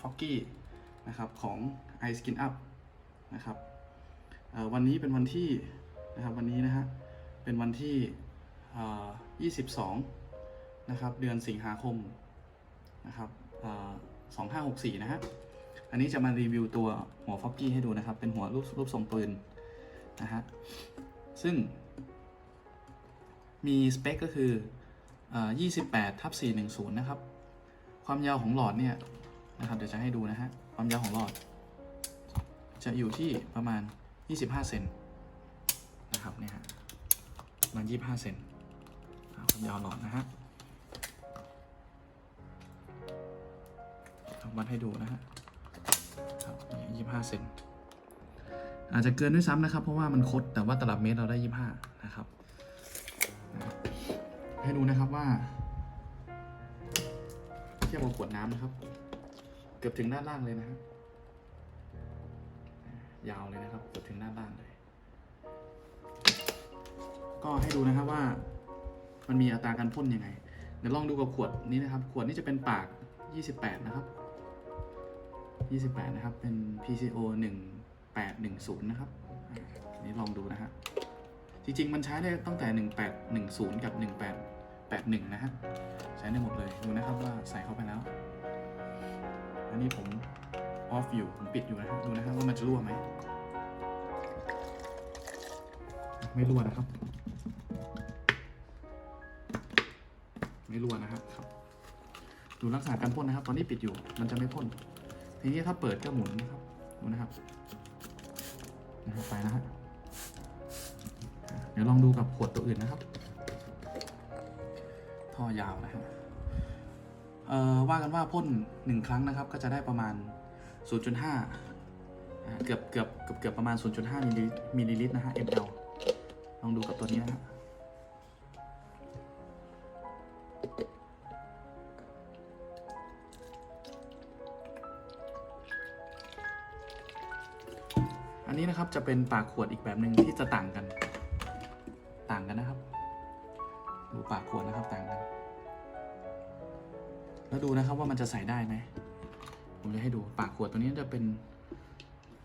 ฟอกกี้นะครับของ i Skin Up นะครับวันนี้เป็นวันที่นะครับวันนี้นะฮะเป็นวันที่เอ่อ22 นะครับ เดือนสิงหาคมนะครับเอ่อ2564 นะฮะอันนี้จะมารีวิวตัวหัวฟอกกี้ให้ดูนะครับ เป็นหัวรูปรูปทรงปืนนะฮะซึ่งมีสเปคก็คือเอ่อ28ทับ410 นะครับ ความยาวของหลอดเนี่ย นะครับ เดี๋ยวจะให้ดูนะฮะ ความยาวของหลอด จะอยู่ที่ประมาณ 25 เซนนะครับเนี่ยฮะประมาณ 25 เซนอ่าความยาวหลอดนะฮะวัดให้ดูนะฮะครับนี่25เซนอาจจะเกินด้วยซ้ำนะครับ เพราะว่ามันคดแต่ว่าตลับเมตรเราได้25นะครับ ให้ดูนะครับว่า เทียบกับขวดน้ำนะครับ เกือบถึงด้านล่างเลยนะครับยาวเลยนะครับเกือบถึงด้านล่างเลย ก็ให้ดูนะครับว่า มันมีอัตราการพ่นยังไง เดี๋ยวลองดูกับขวดนี้นะครับ ขวดนี้จะเป็นปาก 28 นะครับ 28 นะครับ เป็น PCO 1810 นะครับอ่าอันนี้ลองดูนะฮะจริง ๆ มันใช้ได้ตั้งแต่ 1810 กับ 1881 นะฮะ ใช้ได้หมดเลย ดูนะครับว่าใส่เข้าไปแล้ว อันนี้ผมออฟอยู่ผมปิดอยู่นะฮะดูนะครับว่ามันจะรั่วไหมไม่รั่วนะครับ ไม่รั่วนะครับครับ ดูลักษณะการพ่นนะครับ ตอนนี้ปิดอยู่มันจะไม่พ่นทีนี้ถ้าเปิดก็หมุนนะครับดูนะครับนะครับไปนะฮะเดี๋ยวลองดูกับขวดตัวอื่นนะครับ ท่อยาวนะฮะ ว่ากันว่าพ่นหนึ่งครั้งนะครับ ก็จะได้ประมาณ 0.5 เกือบเกือบเกือบเกือบประมาณ 0.5มิลลิมิลลิลิตรนะฮะ ml ลองดูกับตัวนี้นะฮะอันนี้นะครับจะเป็นปากขวดอีกแบบหนึ่งที่จะต่างกัน ต่างกันนะครับ ดูปากขวดนะครับต่างกัน แล้วดูนะครับว่ามันจะใส่ได้ไหม ผมจะให้ดูปากขวดตัวนี้จะเป็น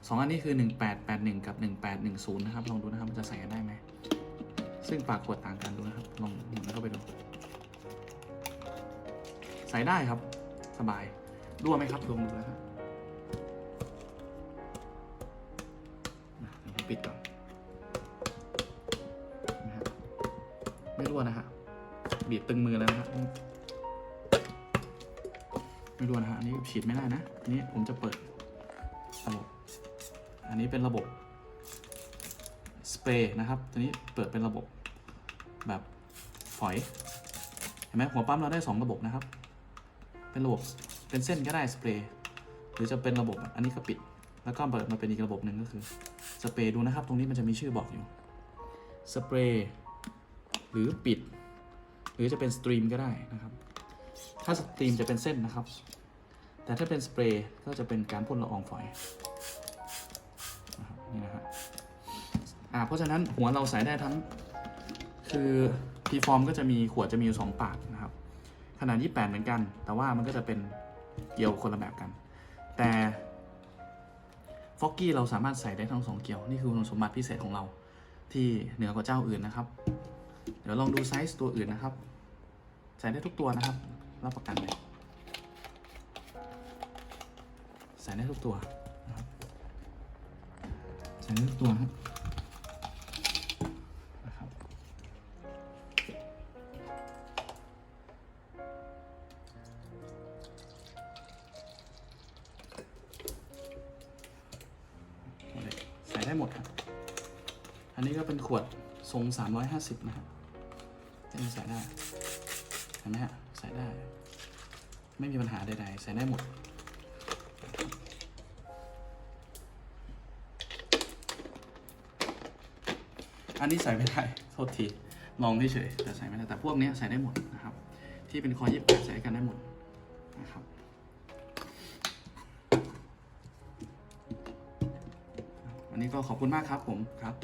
สองอันนี้คือ 1881 กับ 1810 นะครับ ลองดูนะครับ มันจะใส่กันได้ไหม ซึ่งปากขวดต่างกันดูนะครับ ลองหมุนเข้าไปดู ใส่ได้ครับ สบาย รั่วไหมครับลองดูนะครับอะปิดก่อนนะฮะไม่รั่วนะฮะ บีบตึงมือแล้วนะฮะ ไม่รู้นะฮะอันนี้ฉีดไม่ได้นะอันนี้ผมจะเปิดระบบอันนี้เป็นระบบสเปรย์นะครับตัวนี้เปิดเป็นระบบแบบฝอยเห็นไหมหัวปั๊มเราได้ 2 ระบบนะครับ เป็นระบบเป็นเส้นก็ได้สเปรย์หรือจะเป็นระบบอันนี้ก็ปิด แล้วก็เปิดมาเป็นอีกระบบหนึ่งก็คือสเปรย์ดูนะครับ ตรงนี้มันจะมีชื่อบอกอยู่สเปรย์หรือปิด หรือจะเป็นสตรีมก็ได้นะครับ ถ้าสตรีมจะเป็นเส้นนะครับ แต่ถ้าเป็นสเปรย์ก็จะเป็นการพ่นละอองฝอยนี่นะฮะอ่าเพราะฉะนั้นหัวเราใส่ได้ทั้ง คือพีฟอร์มก็จะมีขวดจะมีอยู่สองปากนะครับ ขนาด 28 เหมือนกัน แต่ว่ามันก็จะเป็นเกลียวคนละแบบกัน แต่ฟอกกี้เราสามารถใส่ได้ทั้งสองเกลียว นี่คือคุณสมบัติพิเศษของเราที่เหนือกว่าเจ้าอื่นนะครับ เดี๋ยวลองดูไซส์ตัวอื่นนะครับ ใส่ได้ทุกตัวนะครับ รับประกันเลยใส่ได้ทุกตัวนะครับใส่ได้ทุกตัวนะครับใส่ได้หมดครับ อันนี้ก็เป็นขวดทรง 350 นะครับใส่ได้ เห็นไหมฮะ ใส่ได้ ไม่มีปัญหาใดๆ ใส่ได้หมด อันนี้ใส่ไม่ได้ โทษทีลองเฉยแต่ใส่ไม่ได้ แต่พวกนี้ใส่ได้หมดนะครับ ที่เป็นคอยิบแปดใส่กันได้หมดนะครับอันนี้ก็ขอบคุณมากครับผมครับ